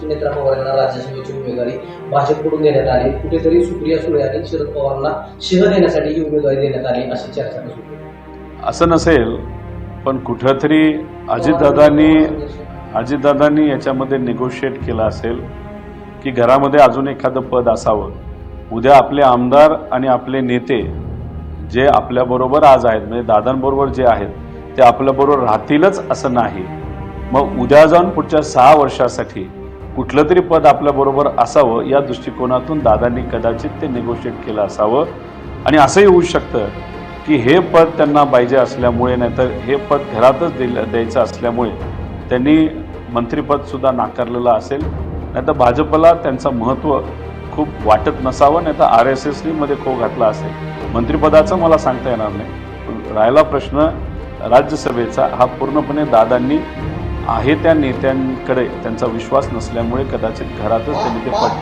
सुनेत्रा पवार यांना राज्यसभेची उमेदवारी भाजपकडून देण्यात आली. कुठेतरी सुप्रिया सुळे आणि शरद पवारांना शिह देण्यासाठी ही उमेदवारी देण्यात आली अशी चर्चा सुरू असं नसेल पण कुठंतरी अजितदादांनी अजितदादांनी याच्यामध्ये निगोशिएट केलं असेल की घरामध्ये अजून एखादं पद असावं. उद्या आपले आमदार आणि आपले नेते जे आपल्याबरोबर आज आहेत म्हणजे दादांबरोबर जे आहेत ते आपल्याबरोबर राहतीलच असं नाही. मग उद्या जाऊन पुढच्या सहा वर्षासाठी कुठलं तरी पद आपल्याबरोबर असावं या दृष्टिकोनातून दादांनी कदाचित ते निगोशिएट केलं असावं. आणि असंही होऊ शकतं की हे पद त्यांना पाहिजे असल्यामुळे नाहीतर हे पद घरातच दिलं द्यायचं असल्यामुळे त्यांनी मंत्रिपदसुद्धा नाकारलेलं असेल. नाहीतर भाजपला त्यांचं महत्त्व खूप वाटत नसावं नाही तर आर एस एसमध्ये खो घातला असेल. मंत्रिपदाचं मला सांगता येणार नाही. राहिला प्रश्न राज्यसभेचा हा पूर्णपणे दादांनी आहे त्या नेत्यांकडे त्यांचा विश्वास नसल्यामुळे कदाचित घरातच त्यांनी ते पद